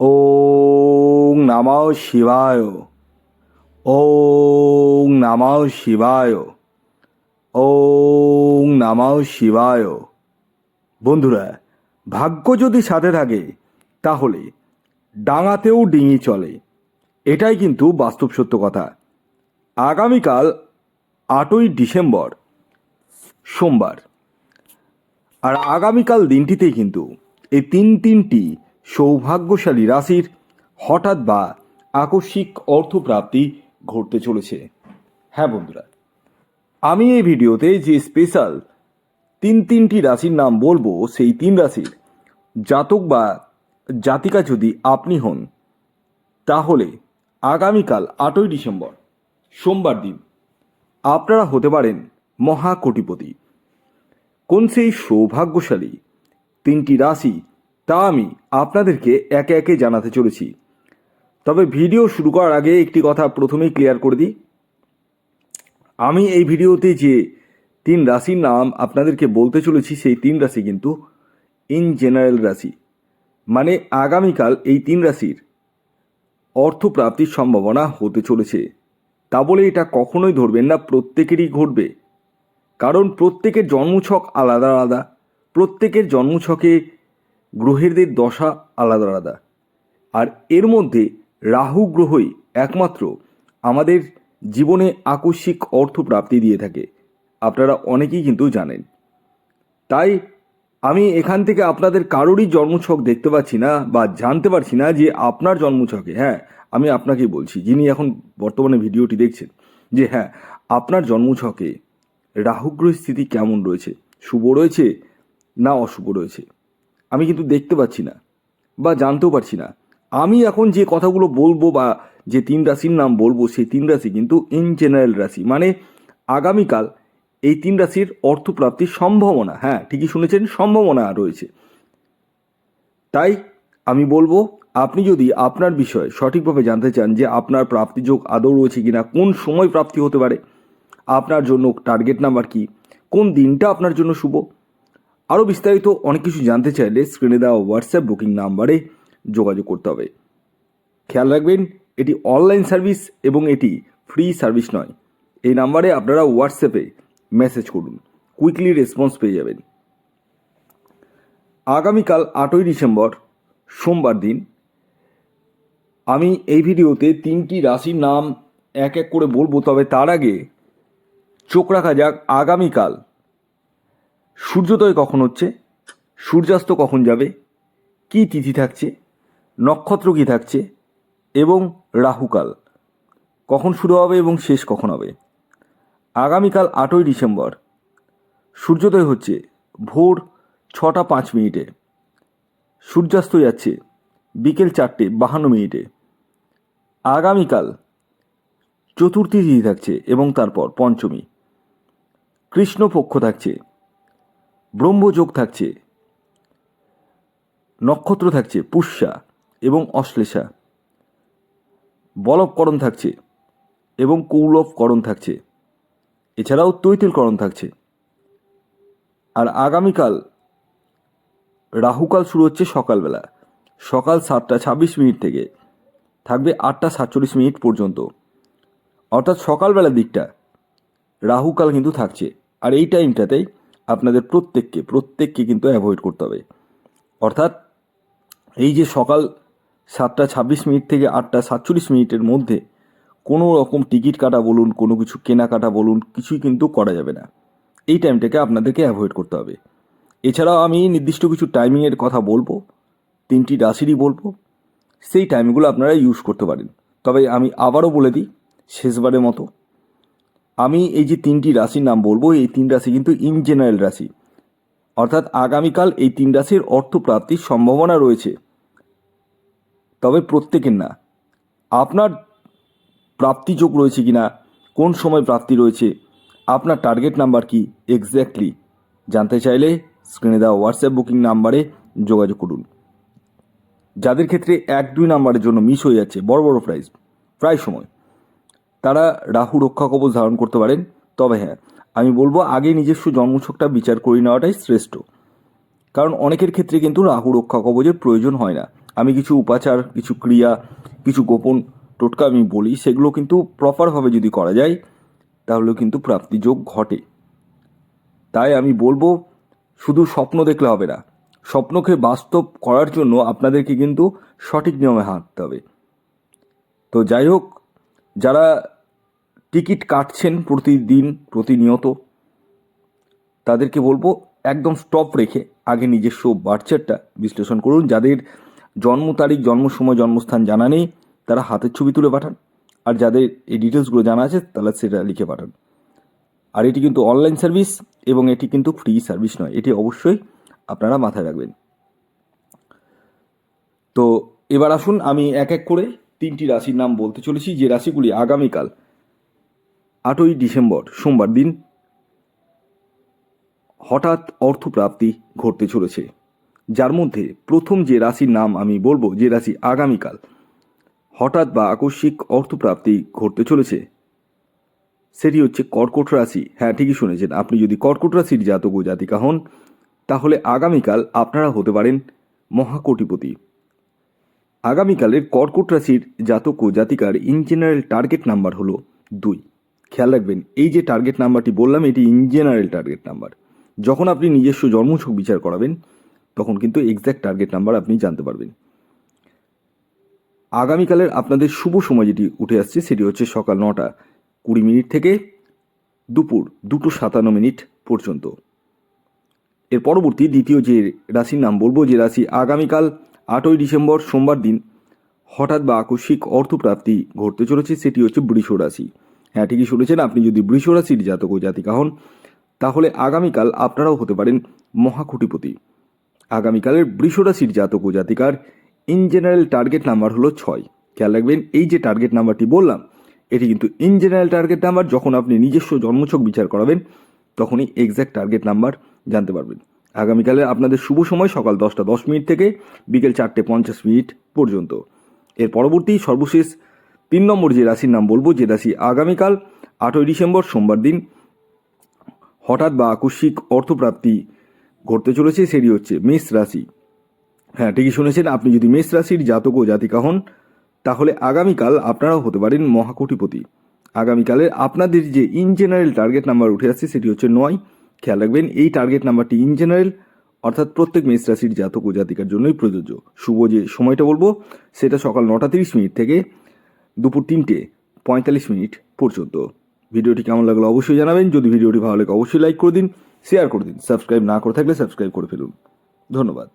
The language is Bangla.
ওং নমঃ শিবায়। ওং নমঃ শিবায়। ওং নমঃ শিবায়। বন্ধুরা, ভাগ্য যদি সাথে থাকে, তাহলে ডাঙাতেও ডিঙি চলে। এটাই কিন্তু বাস্তব সত্য কথা। আগামীকাল আটই ডিসেম্বর, সোমবার। আর আগামীকাল দিনটিতেই কিন্তু এই তিন তিনটি সৌভাগ্যশালী রাশির হঠাৎ বা আকস্মিক অর্থপ্রাপ্তি ঘটতে চলেছে। হ্যাঁ বন্ধুরা, আমি এই ভিডিওতে যে স্পেশাল তিন তিনটি রাশির নাম বলব, সেই তিন রাশির জাতক বা জাতিকা যদি আপনি হন, তাহলে আগামীকাল আটই ডিসেম্বর, সোমবার দিন আপনারা হতে পারেন মহাকোটিপতি। কোন সেই সৌভাগ্যশালী তিনটি রাশি তা আমি আপনাদেরকে একে একে জানাতে চলেছি। তবে ভিডিও শুরু করার আগে একটি কথা প্রথমেই ক্লিয়ার করে দিই। আমি এই ভিডিওতে যে তিন রাশির নাম আপনাদেরকে বলতে চলেছি, সেই তিন রাশি কিন্তু ইন জেনারেল রাশি। মানে আগামীকাল এই তিন রাশির অর্থপ্রাপ্তির সম্ভাবনা হতে চলেছে। তা বলে এটা কখনোই ধরবেন না, প্রত্যেকেরই ঘটবে। কারণ প্রত্যেকের জন্মছক আলাদা আলাদা, প্রত্যেকের জন্মছকে গ্রহেরদের দশা আলাদা আলাদা। আর এর মধ্যে রাহু গ্রহই একমাত্র আমাদের জীবনে আকস্মিক অর্থপ্রাপ্তি দিয়ে থাকে। আপনারা অনেকেই কিন্তু জানেন। তাই আমি এখান থেকে আপনাদের কারোরই জন্মছক দেখতে পাচ্ছি না বা জানতে পারছি না যে আপনার জন্মছকে হ্যাঁ আমি আপনাকেই বলছি। যিনি এখন বর্তমানে ভিডিওটি দেখছেন, যে হ্যাঁ আপনার জন্মছকে রাহুগ্রহের স্থিতি কেমন রয়েছে? শুভ রয়েছে না অশুভ রয়েছে? আমি কিন্তু দেখতে পাচ্ছি না বা জানতেও পারছি না। আমি এখন যে কথাগুলো বলব বা যে তিন রাশির নাম বলব সেই তিন রাশি কিন্তু ইন জেনারেল রাশি। মানে আগামীকাল এই তিন রাশির অর্থপ্রাপ্তির সম্ভাবনা হ্যাঁ ঠিকই শুনেছেন, সম্ভাবনা রয়েছে। তাই আমি বলব, আপনি যদি আপনার বিষয়ে সঠিকভাবে জানতে চান যে আপনার প্রাপ্তিযোগ আদৌ রয়েছে কিনা, কোন সময় প্রাপ্তি হতে পারে, আপনার জন্য টার্গেট নাম্বার কি, কোন দিনটা আপনার জন্য শুভ আরও বিস্তারিত অনেক কিছু জানতে চাইলে স্ক্রিনে দেওয়া হোয়াটসঅ্যাপ বুকিং নাম্বারে যোগাযোগ করতে হবে। খেয়াল রাখবেন, এটি অনলাইন সার্ভিস এবং এটি ফ্রি সার্ভিস নয়। এই নাম্বারে আপনারা হোয়াটসঅ্যাপে মেসেজ করুন কুইকলি রেসপন্স পেয়ে যাবেন। আগামীকাল আটই ডিসেম্বর, সোমবার দিন, আমি এই ভিডিওতে তিনটি রাশির নাম এক এক করে বলব, তবে তার আগে চোখ রাখা যাক আগামীকাল। সূর্যোদয় কখন হচ্ছে? সূর্যাস্ত কখন যাবে? কি তিথি থাকছে? নক্ষত্র কি থাকছে? এবং রাহুকাল। কখন শুরু হবে এবং শেষ কখন হবে? আগামীকাল আটই ডিসেম্বর। সূর্যোদয় হচ্ছে ভোর ছটা পাঁচ মিনিটে। সূর্যাস্ত যাচ্ছে বিকেল চারটে বাহান্ন মিনিটে। আগামীকাল চতুর্থী তিথি থাকছে এবং তারপর পঞ্চমী। কৃষ্ণপক্ষ থাকছে ব্রহ্মযোগ থাকছে, নক্ষত্র থাকছে, পুষ্যা এবং অশ্লেষা। বলবকরণ থাকছে এবং কৌলভকরণ থাকছে। এছাড়াও তৈতিলকরণ থাকছে। আর আগামীকাল, রাহুকাল শুরু হচ্ছে সকালবেলা। সকাল সাতটা ছাব্বিশ মিনিট থেকে থাকবে আটটা সাতচল্লিশ মিনিট পর্যন্ত। অর্থাৎ সকালবেলার দিকটা, রাহুকাল কিন্তু থাকছে। আর এই টাইমটাতেই আপনাদের প্রত্যেককে প্রত্যেককে কিন্তু অ্যাভয়েড করতে হবে। অর্থাৎ এই যে সকাল সাতটা ছাব্বিশ মিনিট থেকে আটটা সাতচল্লিশ মিনিটের মধ্যে কোনো রকম টিকিট কাটা বলুন, কোনো কিছু কেনাকাটা বলুন, কিছুই কিন্তু করা যাবে না। এই টাইমটাকে আপনাদেরকে অ্যাভয়েড করতে হবে। এছাড়াও আমি নির্দিষ্ট কিছু টাইমিংয়ের কথা বলব, তিনটি রাশিরই বলব, সেই টাইমগুলো আপনারা ইউজ করতে পারেন। তবে আমি আবারও বলে দিই, শেষবারের মতো আমি এই যে তিনটি রাশির নাম বলব, এই তিন রাশি কিন্তু ইন জেনারেল রাশি। অর্থাৎ আগামীকাল এই তিন রাশির অর্থপ্রাপ্তির সম্ভাবনা রয়েছে। তবে প্রত্যেকের না। আপনার প্রাপ্তি যোগ রয়েছে কি না কোন সময় প্রাপ্তি রয়েছে, আপনার টার্গেট নাম্বার কি এক্স্যাক্টলি জানতে চাইলে স্ক্রিনে দেওয়া হোয়াটসঅ্যাপ বুকিং নাম্বারে যোগাযোগ করুন। যাদের ক্ষেত্রে এক দুই নাম্বারের জন্য মিস হয়ে যাচ্ছে, বড় বড় প্রাইজ প্রায় সময়। তারা রাহু রক্ষা কবচ ধারণ করতে পারেন। তবে হ্যাঁ আমি বলব আগে নিজস্ব জন্মছকটা বিচার করে নেওয়াটাই শ্রেষ্ঠ। কারণ অনেকের ক্ষেত্রে কিন্তু রাহু রক্ষা কবচের প্রয়োজন হয় না। আমি কিছু উপাচার, কিছু ক্রিয়া, কিছু গোপন টোটকা আমি বলি, সেগুলো কিন্তু প্রপারভাবে যদি করা যায় তাহলে কিন্তু প্রাপ্তিযোগ ঘটে। তাই আমি বলব, শুধু স্বপ্ন দেখলে হবে না, স্বপ্নকে বাস্তব করার জন্য আপনাদেরকে কিন্তু সঠিক নিয়মে হাঁটতে হবে। তো যাই হোক যারা টিকিট কাটছেন প্রতিদিন, প্রতিনিয়ত, তাদেরকে বলব একদম স্টপ রেখে আগে নিজস্ব বার্চারটা বিশ্লেষণ করুন। যাদের জন্ম তারিখ, জন্ম সময়, জন্মস্থান জানা নেই, তারা হাতের ছবি তুলে পাঠান। আর যাদের এই ডিটেলসগুলো জানা আছে, তারা সেটা লিখে পাঠান। আর এটি কিন্তু অনলাইন সার্ভিস এবং এটি কিন্তু ফ্রি সার্ভিস নয়। এটি অবশ্যই আপনারা মাথায় রাখবেন। তো এবার আসুন আমি এক এক করে তিনটি রাশির নাম বলতে চলেছি, যে রাশিগুলি আগামীকাল, আটই ডিসেম্বর, সোমবার দিন, হঠাৎ অর্থপ্রাপ্তি ঘটতে চলেছে। যার মধ্যে প্রথম যে রাশির নাম আমি বলব, যে রাশি আগামীকাল, হঠাৎ বা আকস্মিক অর্থপ্রাপ্তি ঘটতে চলেছে, সেটি হচ্ছে কর্কট রাশি। হ্যাঁ ঠিকই শুনেছেন। আপনি যদি কর্কট রাশির জাতক ও জাতিকা হন, তাহলে আগামীকাল আপনারা হতে পারেন মহাকোটিপতি। আগামীকালের কর্কট রাশির জাতক ও জাতিকার ইন জেনারেল টার্গেট নাম্বার হলো দুই। খেয়াল রাখবেন, এই যে টার্গেট নাম্বারটি বললাম, এটি ইন জেনারেল টার্গেট নাম্বার যখন আপনি নিজস্ব জন্মছক বিচার করাবেন, তখন কিন্তু এক্স্যাক্ট টার্গেট নাম্বার আপনি জানতে পারবেন। আগামীকালের আপনাদের শুভ সময় যেটি উঠে আসছে, সেটি হচ্ছে সকাল নটা কুড়ি মিনিট থেকে দুপুর দুটো সাতান্ন মিনিট পর্যন্ত। এর পরবর্তী দ্বিতীয় যে রাশির নাম বলব, যে রাশি আগামীকাল আটই ডিসেম্বর সোমবার দিন হঠাৎ বা আকস্মিক অর্থপ্রাপ্তি ঘটতে চলেছে, সেটি হচ্ছে বৃষ রাশি। হ্যাঁ ঠিকই শুনেছেন আপনি, যদি বৃষ রাশির জাতক ও জাতিকা হন, তাহলে আগামীকাল আপনারাও হতে পারেন মহাকুটিপতি। আগামীকালের বৃষ রাশির জাতক ও জাতিকার ইন জেনারেল টার্গেট নাম্বার হলো ছয়। খেয়াল রাখবেন, এই যে টার্গেট নাম্বারটি বললাম, এটি কিন্তু ইন জেনারেল টার্গেট নাম্বার যখন আপনি নিজস্ব জন্মছক বিচার করাবেন, তখনই এক্স্যাক্ট টার্গেট নাম্বার জানতে পারবেন। আগামীকালে আপনাদের শুভ সময় সকাল দশটা দশ মিনিট থেকে বিকেল চারটে পঞ্চাশ মিনিট পর্যন্ত। এর পরবর্তী সর্বশেষ তিন নম্বর যে রাশির নাম বলব, যে রাশি আগামীকাল আটই ডিসেম্বর সোমবার দিন, হঠাৎ বা আকস্মিক অর্থপ্রাপ্তি ঘটতে চলেছে, সেটি হচ্ছে মেষ রাশি। হ্যাঁ ঠিকই শুনেছেন, আপনি যদি মেষ রাশির জাতক ও জাতিকা হন, তাহলে আগামীকাল আপনারাও হতে পারেন মহাকোটিপতি। আগামীকালের আপনাদের যে ইন জেনারেল টার্গেট নাম্বার উঠে আসছে, সেটি হচ্ছে নয়। খেয়াল রাখবেন, এই টার্গেট নাম্বারটি ইন জেনারেল অর্থাৎ প্রত্যেক মেষ রাশির জাতক ও জাতিকার জন্যই প্রযোজ্য। শুভ যে সময়টা বলব, সেটা সকাল নটা তিরিশ মিনিট থেকে দুপুর তিনটে পঁয়তাল্লিশ মিনিট পর্যন্ত। ভিডিওটি কেমন লাগল অবশ্যই জানাবেন, যদি ভিডিওটি ভালো লাগে অবশ্যই লাইক করে দিন শেয়ার করে দিন সাবস্ক্রাইব না করে থাকলে সাবস্ক্রাইব করে ফেলুন। ধন্যবাদ।